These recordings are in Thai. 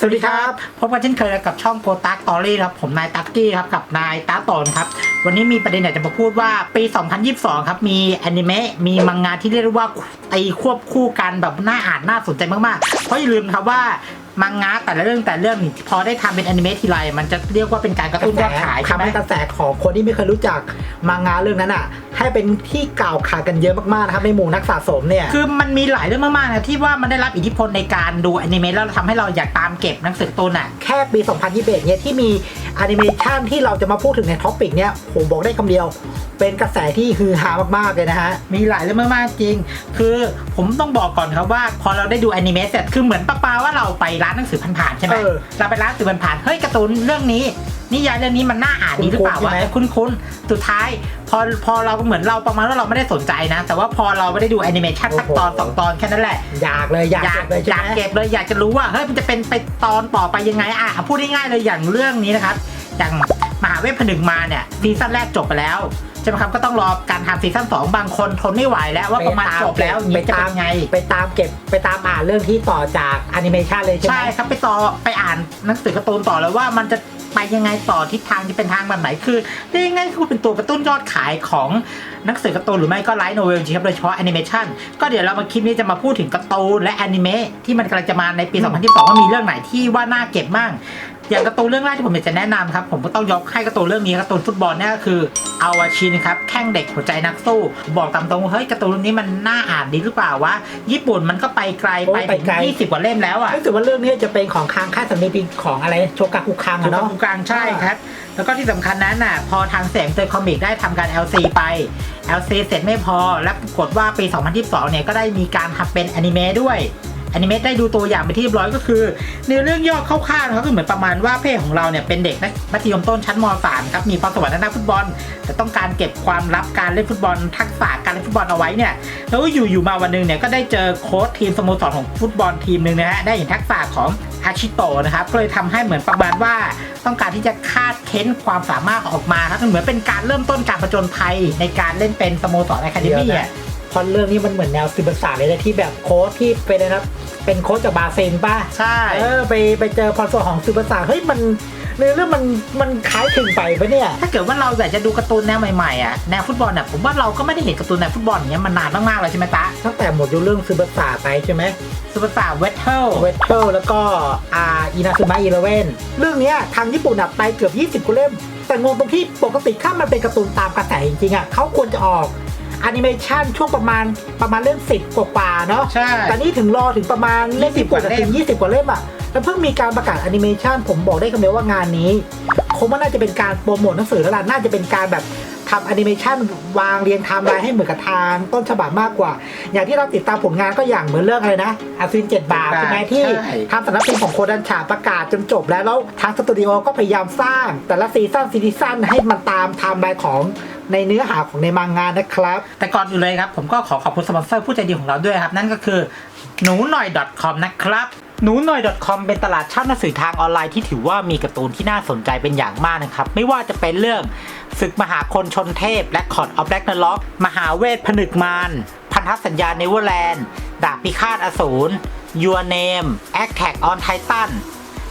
สวัสดีครับพบกันเช่นเคยกับช่องโกตักตอรี่ครับผมนายตักกี้ครับกับนายตาตอนครับวันนี้มีประเด็นอยากจะมาพูดว่าปี 2022 ครับมีแอนิเมะมีมังงะที่เรียกว่าไอควบคู่กันแบบน่าอ่านน่าสนใจมากๆเพราะอย่าลืมครับว่า มังงะแต่ละเรื่องแต่ละเรื่องนี่พอได้ทำเป็นแอนิเมะทีไรมันจะเรียกว่าเป็นการกระตุ้นยอดขายใช่ไหมทำให้กระแสของคนที่ไม่เคยรู้จักมางานเรื่องนั้นอะ ให้เป็นที่กล่าวขานกันเยอะมากๆนะครับในหมู่นักสะสมเนี่ย คือมันมีหลายเรื่องมากๆนะที่ว่ามันได้รับอิทธิพลในการดูแอนิเมะแล้วทำให้เราอยากตามเก็บหนังสือการ์ตูนอะ แค่ปี 2021 เนี่ยที่มีแอนิเมชันที่เราจะมาพูดถึงในท็อปิกเนี่ยผมบอกได้คำเดียว เป็นกระแสที่ฮือฮามากๆเลยนะฮะ มีหลายเรื่องมากๆจริง คือผมต้องบอกก่อนครับว่า พอเราได้ดูแอนิเมะเสร็จคือเหมือนป้าปาว่าเราไปร้านหนังสือผ่านๆใช่ไหมเออ เราไปร้านหนังสือผ่านๆเฮ้ยการ์ตูนเรื่องนี้ นิยายเรื่องนี้มันน่าอ่านดีหรือเปล่าคุ้นๆวะใช่ไหม คุ้นๆสุดท้าย พอพอเราเหมือนเราประมาณว่าเราไม่ได้สนใจนะ แต่ว่าพอเราไม่ได้ดูแอนิเมชันสักตอนสองตอนแค่นั้นแหละ อยากเลยอยากอยากเก็บเลยอใช่ยากไหม เก็บเลยอยากจะรู้ว่าเฮ้ยมันจะเป็นไปตอนต่อไปยังไงอะพูดง่ายๆเลยอย่างเรื่องนี้นะครับอย่างมหาเวทผนึกมาเนี่ยซีซั่นแรกจบไปแล้วใช่ไหมครับก็ต้องรอการทำซีซั่นสองบางคนทนไม่ไหวแล้วว่าประมาณจบแล้วอย่างไปนี้จะตาเป็มนไง ไปตามเก็บไปตามอ่านเรื่องที่ต่อจากแอนิเมชันเลยใช่ไหมใช่ครับไปต่อไปอ่านหนังสือการ์ตูนต่อเลยว่ามันจะ ไปยังไงต่อทิศทางจะเป็นทางแบบไหนคือเรียกง่ายคือเป็นตัวกระตุ้นยอดขายของหนังสือการ์ตูนหรือไม่ก็ไลท์โนเวลจริงครับโดยเฉพาะแอนิเมชันก็เดี๋ยวเรามาคลิปนี้จะมาพูดถึงการ์ตูนและแอนิเมะที่มันกำลังจะมาในปี 2022 ว่ามีเรื่องไหนที่ว่าน่าเก็บบ้าง อย่างการ์ตูนเรื่องแรกที่ผมอยากจะแนะนำครับผมก็ต้องยกให้การ์ตูนเรื่องนี้การ์ตูนฟุตบอลเนี่ยก็คืออาวาชินครับแข้งเด็กหัวใจนักสู้ บอกตามตรงว่าเฮ้ยการ์ตูนเรื่องนี้มันน่าอ่านดีหรือเปล่าวะญี่ปุ่นมันก็ไปไกลโอ้ไปยไปถึงไกล20กว่าเล่มแล้วอะ รู้สึกว่าเรื่องนี้จะเป็นของค้างค่ายสำเนียงของอะไรโชกาคุคังถูอะกต้อเนาะ งกลางใช่ครับ แล้วก็ที่สำคัญนั้นน่ะ พอทางแสงเตอร์คอมิกได้ทำการ LC ไป LC เสร็จไม่พอ และปรากฏว่าปี 2022 เนี่ย ก็ได้มีการทำเป็นอนิเมะด้วยอ นิเมะได้ดูตัวอย่างไปที่เรียบร้อยก็คือ ในเรื่องย่อคร่าวๆนะครับก็เหมือนประมาณว่าเพศของเราเนี่ยเป็นเด็กนักมัธยมต้นชั้นม .3 ครับมีความสวรรค์ด้านฟุตบอล แต่ต้องการเก็บความลับการเล่นฟุตบอล ทักษะการเล่นฟุตบอลเอาไว้เนี่ยแล้วอยู่อยู่มาวันหนึงเนี่ยก็ได้เจอโค้ชทีมสโมสรของฟุตบอลทีมหนึ่งนะฮะได้เห็นทักษะของอาชิโตนะครับก็เลยทำให้เหมือนประมาณว่าต้องการที่จะคาดเค้นความสามารถออกมาครับเหมือนเป็นการเริ่มต้นการผจญภัยในการเล่นเป็นสโมสรอะคาเดมี่ พราะเรื่องนี้มันเหมือนแนวซิบศาสตร์เลยนะที่แบบโค้ชที่เป็นอะไรนะเป็นโค้ชจากบราซิลป่ะใช่เออไปไปเจอพรสวรรค์ของซิบศาสตร์เฮ้ยมันในเรื่องมันมันคล้ายคลึงไปปะเนี่ย ถ้าเกิดว่าเราอยากจะดูการ์ตูนแนวใหม่ๆอะแนวฟุตบอลเนี่ยผมว่าเราก็ไม่ได้เห็นการ์ตูนแนวฟุตบอลอย่างเงี้ยมานานมากๆเลยใช่ไหมตะตั้งแต่หมดยุคเรื่องซิบศาสตร์ไปใช่ไหมซูเปอร์สตาร์เวทเทิลเวทเทิลแล้วก็อาอินาซึมะอีเลเว่นเรื่องเนี้ยทางญี่ปุ่นอะไปเกือบ 20กว่าเล่มแต่งงตรงที่ปกติถ้ามันเป็นการ์ตูนตามกระแสจริงๆอะเขาควรจะออก แอนิเมชันช่วงประมาณประมาณเล่ม10กว่าๆเนาะใช่ แต่นี่ถึงรอถึงประมาณเล่ม20ญี่ปุ่นอะกว่าเล่มถึง20กว่าเล่มอะแล้วเพิ่งมีการประกาศแอนิเมชันผมบอกได้คำเดียวว่างานนี้คงว่าน่าจะเป็นการโปรโมทหนังสือแล้วล่ะน่าจะเป็นการแบบ ทำแอนิเมชันวางเรียงไทม์ไลน์ให้เหมือนกับทางต้นฉบับมากกว่า อย่างที่เราติดตามผลงานก็อย่างเหมือนเรื่องอะไรนะอาซินเจ็ดบาทใช่ไหมที่ใช่ทางสำนักพิมพ์ของโคดันฉาประกาศจนจบแล้วแล้วทางสตูดิโอก็พยายามสร้าง แต่ละซีซั่นซีซั่นให้มันตามไทม์ไลน์ของในเนื้อหาของในมังงานนะครับ แต่ก่อนอื่นเลยครับ ผมก็ขอขอบคุณสปอนเซอร์ผู้ใจดีของเราด้วยครับ นั่นก็คือหนูหน่อย .com นะครับ หนูหน่อย .com เป็นตลาดเช่าหนังสือทางออนไลน์ที่ถือว่ามีการ์ตูนที่น่าสนใจเป็นอย่างมากนะครับ ไม่ว่าจะเป็นเรื่องศึกมหาคนชนเทพ และคอร์ดออฟแบล็กนล็อก มหาเวทผนึกมารพันธสัญญาเนเวอร์แลนด์ ดาบพิฆาตอสูรยูเนมแอคแท็กออนไททัน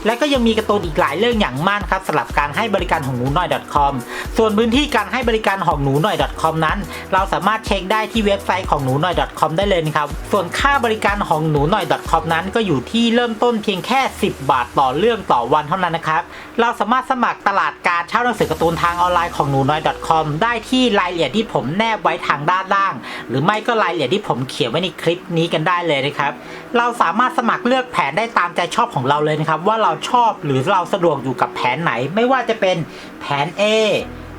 และก็ยังมีการ์ตูนอีกหลายเรื่องอย่างมากครับสำหรับการให้บริการของหนูหน่อย .com ส่วนพื้นที่การให้บริการของหนูหน่อย .com นั้น เราสามารถเช็คได้ที่เว็บไซต์ของหนูหน่อย .com ได้เลยนะครับ ส่วนค่าบริการของหนูหน่อย .com นั้นก็อยู่ที่เริ่มต้นเพียงแค่ 10 บาทต่อเรื่องต่อวันเท่านั้นนะครับ เราสามารถสมัครตลาดการเช่าหนังสือการ์ตูนทางออนไลน์ของหนูน้อย .com ได้ที่รายละเอียดที่ผมแนบไว้ทางด้านล่าง หรือไม่ก็รายละเอียดที่ผมเขียนไว้ในคลิปนี้กันได้เลยนะครับเราสามารถสมัครเลือกแผนได้ตามใจชอบของเราเลยนะครับ ว่าเราชอบหรือเราสะดวกอยู่กับแผนไหน ไม่ว่าจะเป็นแผน A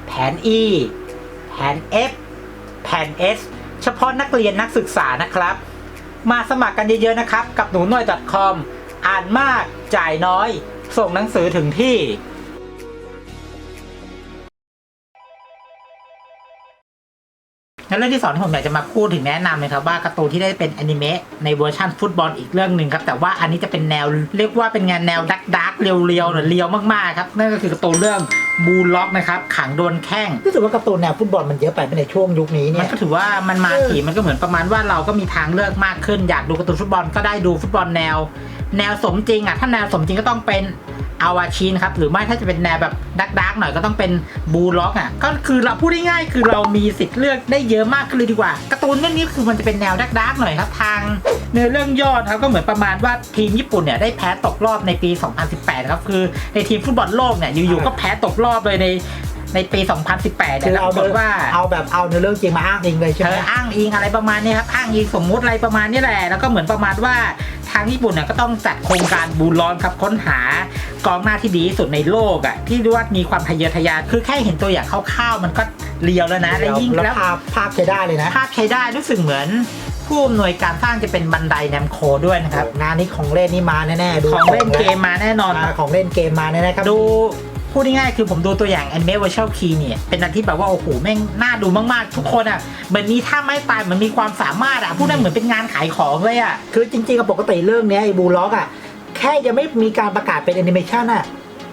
แผน E แผน F แผน S เฉพาะนักเรียนนักศึกษานะครับ มาสมัครกันเยอะๆนะครับ กับหนูหน่อย .com อ่านมากจ่ายน้อย ส่งหนังสือถึงที่ งั้นเรื่องที่สองที่ผมอยากจะมาพูดถึงแนะนำนะครับว่าการ์ตูนที่ได้เป็นอนิเมะในเวอร์ชันฟุตบอลอีกเรื่องหนึ่งครับแต่ว่าอันนี้จะเป็นแนวเรียกว่าเป็นงานแนวดักดักๆเรียวๆหรือเรียวมากๆครับนั่นก็คือการ์ตูนเรื่องบูลล็อกนะครับขังโดนแข้งรู้สึกว่าการ์ตูนแนวฟุตบอลมันเยอะไปในช่วงยุคนี้เนี่มันยก็ถือว่ามันมาเออถี่มันก็เหมือนประมาณว่าเราก็มีทางเลือกมากขึ้น อยากดูการ์ตูนฟุตบอลก็ได้ดูฟุตบอลแนว แนวสมจริงอะถ้าแนวสมจริงก็ต้องเป็น อาวาชินครับหรือไม่ถ้าจะเป็นแนวแบบดักดักหน่อยก็ต้องเป็นบูล็อกอะก็คือเราพูดง่ายๆคือเรามีสิทธิ์เลือกได้เยอะมากขึ้นเลยดีกว่าการ์ตูนเรื่องนี้คือมันจะเป็นแนวดักดักหน่อยครับทางเนื้อเรื่องย่อนะครับก็เหมือนประมาณว่าทีมญี่ปุ่นเนี่ยได้แพ้ตกรอบในปี 2018 ครับคือในทีมฟุตบอลโลกเนี่ยอยู่ๆก็แพ้ตกรอบเลยในในปี 2018คือเนี่ยเอาปรากฏว่าเอาแบบเอาในเรื่องจริงมาอ้างอิงเลยใช่เธไหมออ้างอิงอะไรประมาณนี้ครับอ้างอิงสมมุติอะไรประมาณนี้แหละแล้วก็เหมือนประมาณว่า ทางญี่ปุ่นเนี่ยก็ต้องจัดโครงการบูลอนครับค้นหากองหน้าที่ดีที่สุดในโลกอะที่เรียกว่ามีความทะเยอทะยานคือแค่เห็นตัวอย่างคร่าวๆมันก็เลียวแล้วนะและยิ่งแล้วแล้วภาพภาพใช้ได้เลยนะภาพใช้ได้รู้สึกเหมือนผู้อำนวยการสร้างจะเป็นบันไดแนมโคด้วยนะครับงานนี้ของเล่นนี่มาแน่ๆดูของเล่นเกมมาแน่นอนอ่าของเล่นเกมมาแน่ๆครับดู พูดง่ายๆคือผมดูตัวอย่าง Anime Virtual Key เนี่ย เป็นอันที่แบบว่าโอ้โหแม่งน่าดูมากๆ ทุกคนอะเหมือนมีท่าไม้ตายเหมือนมีความสามารถอะพูดได้เหมือนเป็นงานขายของเลยอะคือจริงๆกับปกติเรื่องเนี้ยไอ้บูล็อกอะแค่ยังไม่มีการประกาศเป็นแอนิเมชันอะ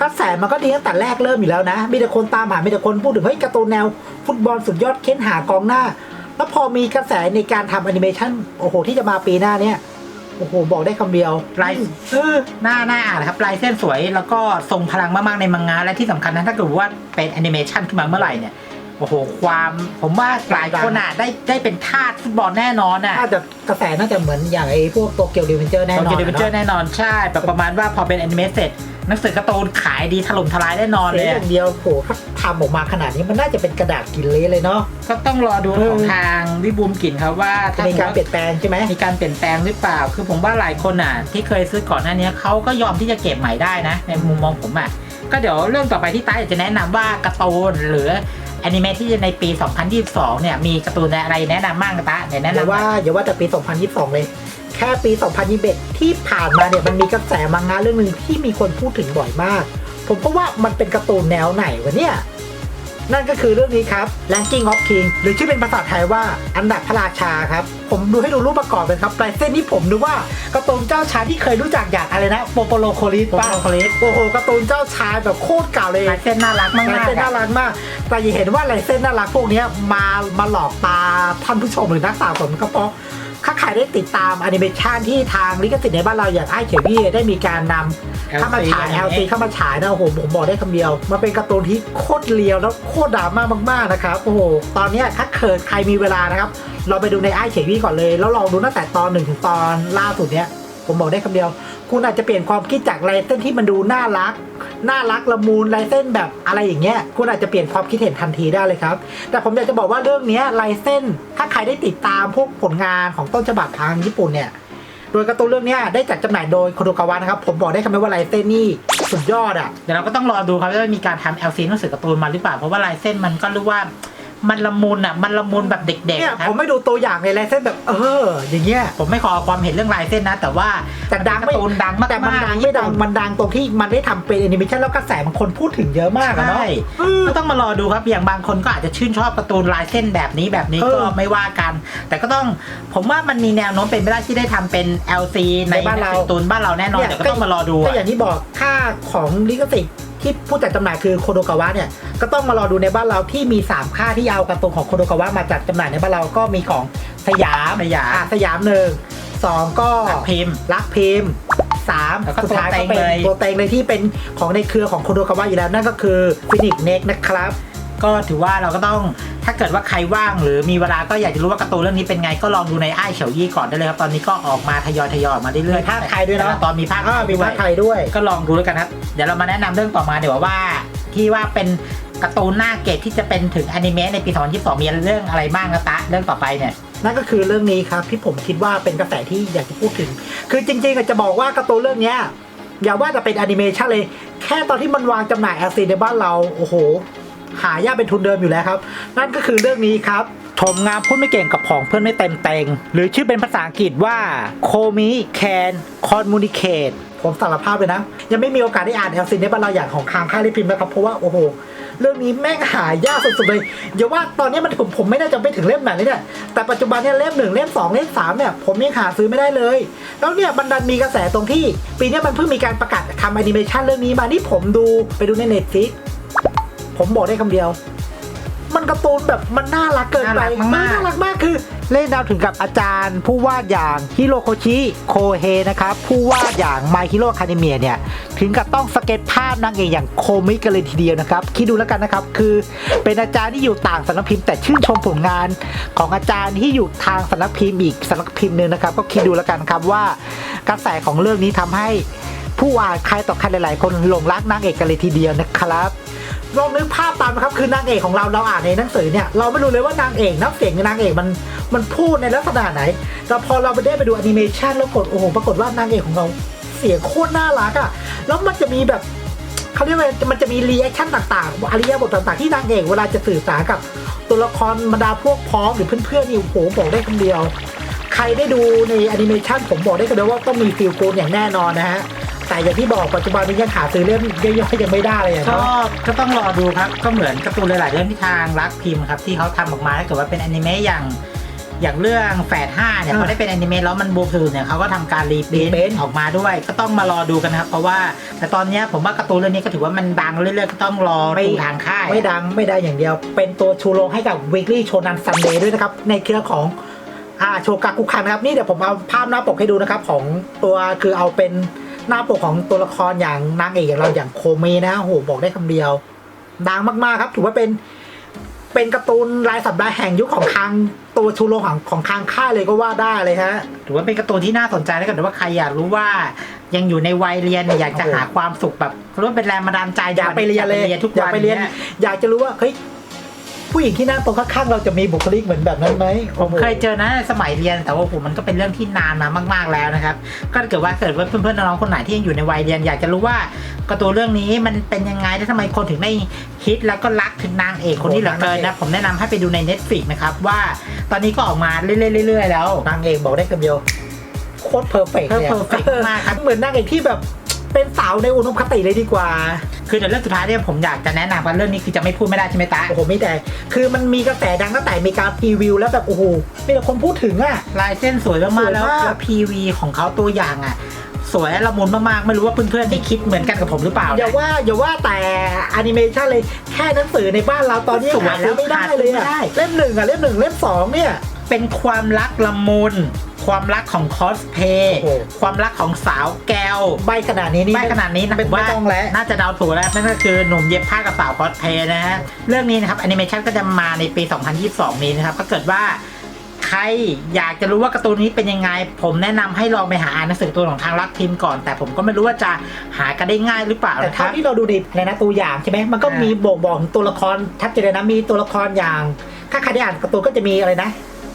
กระแสมันก็ดีตั้งแต่แรกเริ่มอยู่แล้วนะ มีแต่คนตามหา มีแต่คนพูดถึงเฮ้ยการ์ตูนแนว ฟุตบอลสุดยอดเค้นหากองหน้า แล้วพอมีกระแสในการทำแอนิเมชันโอ้โหที่จะมาปีหน้าเนี่ย โอ้โห บอกได้คำเดียวลายเออหน้าหน้าอ่านนะครับลายเส้นสวยแล้วก็ทรงพลังมากๆในมังงะและที่สำคัญนะถ้าเกิดว่าเป็นแอนิเมชันขึ้นมาเมื่อไหร่เนี่ย โอ้โหความผมว่าหลายคนอะได้ได้เป็นทาสฟุตบอลแน่นอนอะน่าจะกระแสน่าจะเหมือนอย่างไอ้พวกโตเกียวดิเวนเจอร์แน่นโออนเคอะเดวิเจอร์เนาะแน่นอนใช่แบบประมาณว่าพอเป็นแอนิเมเสร็จหนังสือการ์ตูนขายดีถล่มทลายแน่นอนเสีเลยยออะย่างเดียวโหถ้าทำออกมาขนาดนี้มันน่าจะเป็นกระดาษกินเละเลยเนาะก็ต้องรอดูเออของทางวิบูมกลิ่นครับว่าจะถ้ามีการเปลี่ยนแปลงใช่ไหมมีการเปลี่ยนแปลงหรือเปล่า คือผมว่าหลายคนอะ ที่เคยซื้อก่อนหน้านี้เขาก็ยอมที่จะเก็บใหม่ได้นะ ในมุมมองผมอะก็เดี๋ยวเรื่องต่อไปที่ต้าอยากจะแนะนำว่าการ์ตูนหรือแอนิเมะที่จะในปี 2022 เนี่ยมีการ์ตูนอะไรแนะนำบ้างตะเดี๋ยวแนะอย่านำว่าอย่าว่าแต่ปี 2022 เลย แค่ปี 2021 ที่ผ่านมาเนี่ยมันมีกระแสมังงะเรื่องหนึ่งที่มีคนพูดถึงบ่อยมาก ผมก็ว่ามันเป็นการ์ตูนแนวไหนวะเนี่ย นั่นก็คือเรื่องนี้ครับ Ranking of King หรือชื่อเป็นภาษาไทยว่าอันดับพระราชาครับ ผมดูให้ดูรูปประกอบเลยครับลายเส้นที่ผมดูว่าการ์ตูนเจ้าชายที่เคยรู้จักอย่างอะไรนะโปโปโลโคลิสโปโปโลโคลิสโอ้โหการ์ตูนเจ้าชายแบบโคตรเก่าเลยลายเส้นน่ารักมากลายเส้นๆน่าอะรักมาก แต่อย่าเห็นว่าลายเส้นน่ารักพวกเนี้ยมามาหลอกตาท่านผู้ชมหรือนักสะสมก็เพราะถ้าใค รได้ติดตามแอนิเมชันที่ทางลิขสิทธิ์ในบ้านเราอย่างไอ้เฉยพี่ได้มีการนำเข้ามาฉาย LC เข้ามาฉายนะโอ้โหผมบอกได้คำเดียว มันเป็นการ์ตูนที่โคตรเลียวแล้วโคตรดราม่ามากๆนะครับโอ้โหตอนเนี้ยถ้าเกิดใครมีเวลานะครับ เราไปดูในไอ้เฉยพี่ก่อนเลย แล้วลองดูตั้งแต่ตอนหนึ่งถึงตอนล่าสุดเนี้ย ผมบอกได้คำเดียว คุณอาจจะเปลี่ยนความคิดจากลายเส้นที่มันดูน่ารัก น่ารักละมุนลายเส้นแบบอะไรอย่างเงี้ย คุณอาจจะเปลี่ยนความคิดเห็นทันทีได้เลยครับ แต่ผมอยากจะบอกว่าเรื่องนี้ลายเส้น ถ้าใครได้ติดตามพวกผลงานของต้นฉบับทางญี่ปุ่นเนี่ย โดยการ์ตูนเรื่องนี้ได้จัดจำหน่ายโดยโคโดกาวะนะครับ ผมบอกได้คำเดียวว่าลายเส้นนี่สุดยอดอะ เดี๋ยวเราก็ต้องรอดูครับว่ามีการทำ LC หนังสือการ์ตูนมาหรือเปล่า เพราะว่าลายเส้นมันก็รู้ว่า มันละมุนอะ มันละมุนแบบเด็กเนี่ยๆครัผบมไม่ดูตัวอย่างในลายเส้นแบบเออ อย่างเงี้ยผมไม่ขอความเห็นเรื่องลายเส้นนะ แต่ว่าแต่ดังการ์ไม่ตูนดังมากๆแต่มันดังไม่ดังมันดังตรงที่มันได้ทำเป็นแอนิเมชันแล้วกระแสบางคนพูดถึงเยอะมากอะเนาะ ใช่ก็ต้องมารอดูครับอย่างบางคนก็อาจจะชื่นชอบการ์ตูนลายเส้นแบบนี้แบบนี้เออก็ไม่ว่ากัน แต่ก็ต้องผมว่ามันมีแนวโน้มเป็นไปได้ที่ได้ทำเป็น LC ในในบ้านเรา การ์ตูนบ้านเราแน่นอนเนี่ยแต่ก็ต้องมารอดูก็อะ อย่างที่บอกค่าของลิขสิทธิ์ ที่ผู้จัดจำหน่ายคือโคโดกาวะเนี่ยก็ต้องมารอดูในบ้านเราที่มี 3 ค่าที่เอาการ์ตูนของโคโดกาวะมาจัดจำหน่ายในบ้านเราก็มีของสยามสยามอะสยามหนึ่งสองก็รักพิมพ์รักพิมพ์สามแล้วก็สุดท้ายก็ตัวเต็งเป็นเลยตัวเต็งเลยที่เป็นของในเครือของโคโดกาวะอยู่แล้วนั่นก็คือฟินิกเน็กนะครับ ก็ถือว่าเราก็ต้องถ้าเกิดว่าใครว่างหรือมีเวลาก็อยากจะรู้ว่าการ์ตูนเรื่องนี้เป็นไงก็ลองดูในไอ้ายเฉายี่ก่อนได้เลยครับตอนนี้ก็ออกมาทยอยทยอยออกมาเรื่อยมีภาคไทยด้วยเนอะแต่ละตอนมีภาคอ่ามีด้วภายคไทยด้วย ก็ลองดูแล้วกันครับ เดี๋ยวเรามาแนะนำเรื่องต่อมาเดี๋ยวว่าที่ว่าเป็นการ์ตูนหน้าเกตที่จะเป็นถึงอนิเมะในปี 2022 มีเรื่องอะไรบ้างนะตะเรื่องต่อไปเนี่ยนั่นก็คือเรื่องนี้ครับที่ผมคิดว่าเป็นกระแสที่อยากจะพูดถึง คือจริงๆอะจะบอกว่าการ์ตูนเรื่องเนี้ยอย่าว่าจะเป็นแอนิเมชันเลย แค่ตอนที่มันวางจำหน่าย LC ในบ้านเรา โอ้โห หายากเป็นทุนเดิมอยู่แล้วครับ นั่นก็คือเรื่องนี้ครับชมงามพูดไม่เก่งกับของเพื่อนไม่เต็มเต็ง หรือชื่อเป็นภาษาอังกฤษว่า c o m i Can Communicate ผมสารภาพเลยนะ ยังไม่มีโอกาสได้อ่าน LC ในบ้านเราอย่างของคางค่าลิพิมพ์นะครับ เพราะว่า โอ้โห เรื่องนี้แม่งหายากสุดๆเลยอย่าว่าตอนนี้มันผมผมไม่น่าจะไปถึงเล่มไหนเลยเนี่ย แต่ปัจจุบันเนี่ยเล่มหนึ่งเล่มสองเล่มสามเนี่ย ผมยังหาซื้อไม่ได้เลย แล้วเนี่ยมันดันมีกระแสตรงที่ ปีนี้มันเพิ่งมีการประกาศทำแอนิเมชันเรื่องนี้มานี่ผมดูไปดูในเน็ตฟิก ผมบอกได้คำเดียว มันการ์ตูนแบบมันน่ารักเกินไปน่ารักมากๆน่ารักมากคือเล่นดาวถึงกับอาจารย์ ผู้วาดอย่างฮิโรโคชิโคเฮนะครับผู้วาดอย่าง My Hero Academia เนี่ยถึงกับต้องสเก็ตภาพนางเอกอย่างโคมิกันเลยทีเดียวนะครับ คิดดูแล้วกันนะครับ คือเป็นอาจารย์ที่อยู่ต่างสำนักพิมพ์แต่ชื่นชมผลงานของอาจารย์ที่อยู่ทางสำนักพิมพ์อีกสำนักพิมพ์หนึ่งนะครับ ก็คิดดูแล้วกันครับว่ากระแสของเรื่องนี้ทำให้ผู้อ่านใครต่อใครหลาย ๆ คนหลงรักนางเอกกันเลยทีเดียวนะครับ ลองนึกภาพตามนะครับ คือนางเอกของเราเราอ่านในหนังสือเนี่ยเราไม่รู้เลยว่านางเอกน้ำเสียงนางเอกมันมันพูดในลักษณะไหนแต่พอเราไปได้ไปดูแอนิเมชันแล้วกดโอ้โหปรากฏว่านางเอกของเราเสียงโคตรน่ารักอะ่ะแล้วมันจะมีแบบเขาเรียกว่ามันจะมีรีแอคชั่นต่างๆอริยบทต่างๆที่นางเอกเวลาจะสื่อสารกับ ตัวละครบรรดาพวกพ้องหรือเพื่อนๆนี่โอ้โหบอกได้คำเดียว ใครได้ดูในแอนิเมชันผมบอกได้คำเดียวว่าต้องมีฟิลโกนอย่างแน่นอนนะฮะ แต่อย่างที่บอกปัจจุบันนี้ยังหาซื้อเล่มย่อยๆยังไม่ได้เลยอะก็เนาะก็ต้องรอดูครับ ก็เหมือนการ์ตูนหลายๆเรื่องที่ทางรักพิมพ์ครับ ที่เขาทำออกมาถ้าเกิดว่าเป็นอนิเมะอย่าง อย่างเรื่องแฝดห้าเนี่ยอ่าพอได้เป็นอนิเมะแล้วมันบูมสุดเนี่ยเขาก็ทำการรีเพน reprint ออกมาด้วย ก็ต้องมารอดูกันนะครับ เพราะว่า แต่ตอนเนี้ยผมว่าการ์ตูนเรื่องนี้ก็ถือว่ามันดังเรื่อยๆก็ต้องรอดูทางค่าย ไม่ดังไม่ได้อย่างเดียว เป็นตัวชูโรงให้กับ Weekly Shonen Sunday ด้วยนะครับ ในเครือของอ่าโชกากุคันนะครับ นี่เดี๋ยวผมเอาภาพหน้าปกให้ดูนะครับ ของตัวคือเอาเป็น หน้าปกของตัวละครอย่างนางเอกอย่างเราอย่างโคเมนะโอ้โหบอกได้คำเดียว ดังมากๆครับ ถือว่าเป็นเป็นการ์ตูนรายสัปดาห์แห่งยุคของทางตัวชูโรงของของทางค่ายเลยก็ว่าได้เลยฮะถือว่าเป็นการ์ตูนที่น่าสนใจถ้าเกิดว่าใครอยากรู้ว่ายังอยู่ในวัยเรียนเนี่ยอยากจะโอ้โหหาความสุขแบบรู้ว่าเป็นแรงบันดาลใจอยากไปเรียนเลยทุกอยาวักนไปเรียนเนี่ยอยากจะรู้ว่าเฮ้ย ผู้หญิงที่นั่งตรงข้างๆเราจะมีบุคลิกเหมือนแบบนั้นไหมผมเคยเจอนะสมัยเรียนแต่ว่าผมมันก็เป็นเรื่องที่นานมามากๆแล้วนะครับ ก็ถ้าเกิดว่าเกิดว่าเพื่อนๆน้องๆคนไหนที่ยังอยู่ในวัยเรียนอยากจะรู้ว่าการ์ตูนเรื่องนี้มันเป็นยังไงและทำไมคนถึงได้ฮิตแล้วก็รักถึงนางเอกคนนี้เหลือเกินนะผมแนะนำให้ไปดูใน Netflix นะครับว่าตอนนี้ก็ออกมาเรื่อยๆๆแล้วนางเอกบอกได้คำเดียวโคตรเพอร์เฟกเนี่ย perfect มากครับเหมือนนางเอกที่แบบ เป็นสาวในอุดมคติเลยดีกว่า คือในเรื่องสุดท้ายเนี่ยผมอยากจะแนะนำว่าเรื่องนี้คือจะไม่พูดไม่ได้ใช่ไหมตาโอ้โหไม่แต่ คือมันมีกระแสดังตั้งแต่มีการพรีวิวแล้วแบบโอ้โหมีแต่คนพูดถึงอะลายเส้นสวยมากๆแล้วสวยมากแล้ว PV ของเขาตัวอย่างอะสวยและละมุนมากๆ ไม่รู้ว่าเพื่อนๆที่คิดเหมือนกันกับผมหรือเปล่า อย่านะว่าอย่าว่าแต่แอนิเมชันเลยแค่หนังสือในบ้านเราตอนนี้สวยหาซื้อไม่ได้เลยแล้วอะหาซื้อไม่ได้เล่มหนึ่งอะเล่มหนึ่งเล่มสองเนี่ยเป็นความรักละมุน ความรักของคอสเพย์โอ้โห ความรักของสาวแก้วใบขนาดนี้นี่ ไม่ขนาดนี้นะเป็นผมว่าไม่ต้องแล้ว น่าจะเดาถูกแล้วนั่นก็คือหนุ่มเย็บผ้ากับสาวคอสเพย์นะฮะเรื่องนี้นะครับแอนิเมชันก็จะมาในปี 2022 นี้นะครับถ้าเกิดว่า ใครอยากจะรู้ว่าการ์ตูนนี้เป็นยังไง ผมแนะนำให้ลองไปหาอ่านหนังสือตัวของทางรักพิมพ์ก่อน แต่ผมก็ไม่รู้ว่าจะหากันได้ง่ายหรือเปล่าแต่นะคเท่ารับ ที่เราดูในในนะตัวอย่างใช่ไหมมันก็อ่ามี มีบอกบอกถึงตัวละครชัดเจนเลยนะมีตัวละครอย่าง ถ้าใครได้อ่านการ์ตูนก็จะมีอะไรนะ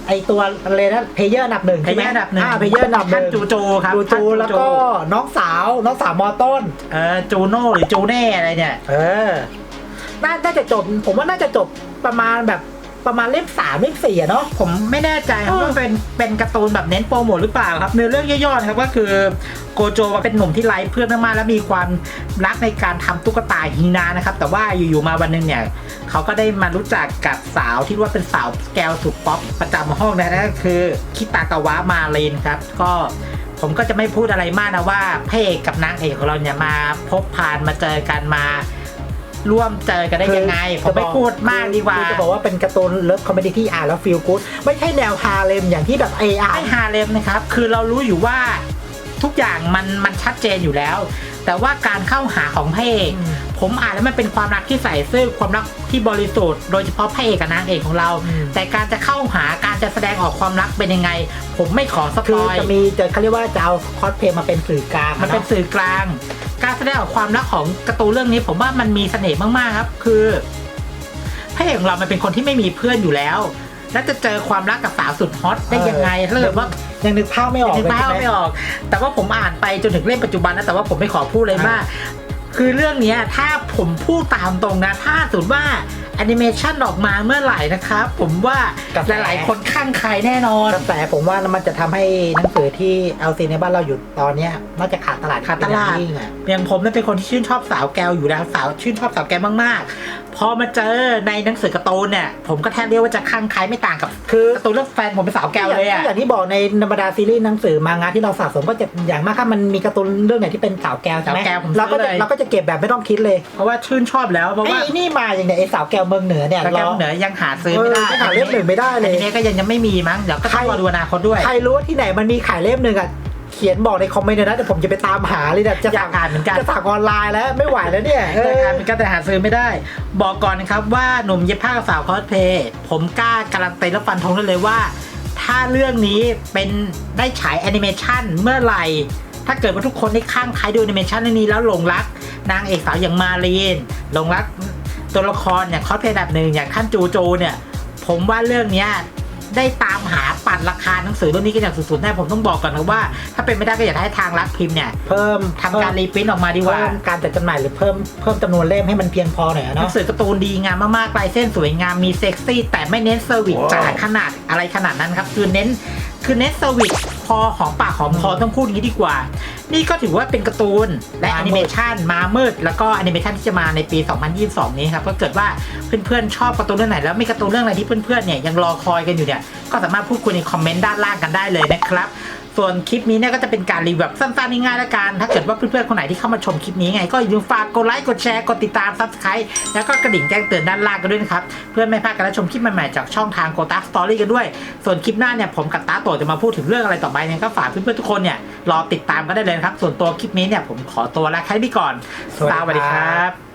ไอตัวอะไรนะเพเยอร์อันดับหนึ่งเพใช่ไหมย์อันดับหนึ่งเพเยอร์อันดับหท่านนึ่งจูโจครับจูท่านจูแล้วก็น้องสาวน้องสาวมอต้น เออจูโน่หรือจูเน่อะไรเนี่ย เออ น่าน่าจะจบ ผมว่าน่าจะจบประมาณแบบ ประมาณเล่มสามเล่มสี่อะเนาะผมไม่แน่ใจครับเออว่าเป็นเป็นการ์ตูนแบบเน้นโปรโมทหรือเปล่าครับเนื้อเรื่องย่อๆนะครับก็คือโกโจเป็นหนุ่มที่ไร้เพื่อนมากๆแล้วมีความรักในการทำตุ๊กตาฮีนานะครับ แต่ว่าอยู่ๆมาวันหนึงเนี่ยเขาก็ได้มารู้จักกับสาวที่ว่าเป็นสาวแกวสุดป๊อปประจำห้องนะนั่นก็คือคิตากาวะมาเรนครับ ก็ผมก็จะไม่พูดอะไรมากนะว่าพระเอกกับนางเอกของเราเนี่ยมาพบผ่านมาเจอกันมา ร่วมเจอกันได้ยังไง ผมไม่พูดมากดีกว่าคือจะบอกว่าเป็นการ์ตูนเลิฟคอมเมดี้ที่อ่านแล้วฟีลกู๊ดไม่ใช่แนวฮาเลมอย่างที่แบบเอไอไม่ฮาเลมนะครับ คือเรารู้อยู่ว่าทุกอย่างมันมันชัดเจนอยู่แล้ว แต่ว่าการเข้าหาของพระเอกอืมผมอ่านแล้วมันเป็นความรักที่ใส่ซื่อความรักที่บริสุทธิ์โดยเฉพาะพระเอกกับนางเอกของเราอืมแต่การจะเข้าหาการจะแสดงออกความรักเป็นยังไง ผมไม่ขอสคืปออยจะมีจะเขาเรียกว่าจะเอาคอสเพลย์มาเป็นสื่อกลางมันเป็นสื่อกลาง การแสดงออกความรักของการ์ตูนเรื่องนี้ผมว่ามันมีเสน่ห์มากๆครับ คือพระเอกของเรามันเป็นคนที่ไม่มีเพื่อนอยู่แล้ว แล้วจะเจอความรักกับสาวสุดฮอตได้ยังไงถ้าเกิดว่ายังนึกภาพไม่ออกนึกเลยภาพใช่ไหมไม่ออก แต่ว่าผมอ่านไปจนถึงเล่มปัจจุบันนะแต่ว่าผมไม่ขอพูดเลยอ่ามมาก คือเรื่องเนี้ยถ้าผมพูดตามตรงนะ ถ้าสมมติว่าแอนิเมชันออกมาเมื่อไหร่นะครับ ผมว่าหลายๆ คนข้างใครแน่นอนกระแสผมว่ามันจะทำให้หนังสือที่เอาซีในบ้านเราอยู่ตอนเนี้ยน่าจะขาดตลาดขาดตลาดเป็นอย่งยิ่งอะอย่างผมเนี่ยเป็นคนที่ชื่นชอบสาวแกวอยู่แล้วสาวชื่นชอบสาวแกวมากๆ พพอมาเจอในหนังสือการ์ตูนเนี่ยผมก็แทบเรียกว่าจะคลั่งไคล้ไม่ต่างกับ คือการ์ตูนเรื่องแฟนผมเป็นสาวแก้วเลยอะอย่างที่บอกในธรรมดาซีรีส์หนังสือมางานที่เราสะสมก็จะอย่างมากถ้ามันมีการ์ตูนเรื่องไหนที่เป็นสาวแก้วใช่ไหมสาวแก้วผมเราก็ซื้จะอเลย เราก็จะเก็บแบบไม่ต้องคิดเลยเพราะว่าชื่นชอบแล้วเพราะไอ้ว่านี่มาอย่างเนี้ยไอ้สาวแก้วเมืองเหนือเนี่ยสาวแก้วเราเหนือยังหาซื้อไม่ได้เออยังหาเล่มหนึ่งไม่ได้เลยอันนี้ก็ยังยังไม่มีมั้งเดี๋ยวก็ต้องรอดูอนาคตด้วย ใครรู้ว่าที่ไหนมันมีขายเล่มหนึ่งอะ เขียนบอกในคอมเมนต์เลยนะแต่ผมจะไปตามหาเลยเนี่ยจะอยากอ่านเหมือนกันจะสั่งออนไลน์แล้วไม่ไหวแล้วเนี่ยเอแต่อการเป็นการแต่หาซื้อไม่ได้ บอกก่อนนะครับว่าหนุ่มเย็บผ้ากับสาวคอสเพลย์ผมกล้าการันตีและฟันธงได้เลยว่า ถ้าเรื่องนี้เป็นได้ฉายแอนิเมชันเมื่อไหร่ถ้าเกิดว่าทุกคนได้ข้างใครดูแอนิเมชันเรื่องนี้แล้วหลงรัก นางเอกสาวอย่างมารีนหลงรักตัวละครอย่างคอสเพลย์แบบหนึ่งอย่างขั้นจูโจเนี่ย ผมว่าเรื่องเนี้ยได้ตามหา ปัดราคาหนังสือเรื่องนี้กันอย่างสุดๆแน่ผมต้องบอกก่อนนะว่า ถ้าเป็นไม่ได้ก็อยากให้ทางรักพิมพ์เนี่ยเพิ่มทำการรีปรินท์ออกมาดีกว่าเพิ่มการจัดจำหน่ายหรือเพิ่มเพิ่มจำนวนเล่มให้มันเพียงพอหน่อยอะหนังเนาะสือการ์ตูนดีงามมากๆลายเส้นสวยงามมีเซ็กซี่ แต่ไม่เน้นเซอร์วิสว้าว จ๋าขนาดอะไรขนาดนั้นครับ คือเน้นคือเน้นเซอร์วิสพอของปากของคอต้องพูดอย่างนี้ดีกว่า นี่ก็ถือว่าเป็นการ์ตูนและแอนิเมชันมามืด แล้วก็แอนิเมชันที่จะมาในปี 2022 นี้ครับก็เกิดว่าเพื่อนๆชอบการ์ตูนเรื่องไหน แล้วมีการ์ตูนเรื่องอะไรที่เพื่อนๆเนี่ยยังรอคอยกันอยู่เนี่ยก็สามารถพูดคุยในคอมเมนต์ด้านล่างกันได้เลยนะครับส่วนคลิปนี้เนี่ยก็จะเป็นการรีวิวแบบสั้นๆง่ายๆแล้วกัน ถ้าเกิดว่าเพื่อนๆคนไหนที่เข้ามาชมคลิปนี้ไง ก็อย่าลืมฝากกดไลค์กดแชร์กดติดตาม subscribe แล้วก็กระดิ่งแจ้งเตือนด้านล่างกันด้วยนะครับ เพื่อไม่พลาดการรับชมคลิปใหม่ๆจากช่องทางโกตาสตอรี่กันด้วย ส่วนคลิปหน้าเนี่ยผมกับตาโตจะมาพูดถึงเรื่องอะไรต่อไปเนี่ยก็ฝากเพื่อนๆทุกคนเนี่ย รอติดตามกันได้เลยนะครับ ส่วนตัวคลิปนี้เนี่ยผมขอตัวลาแค่นี้ก่อนสวัสดีครับ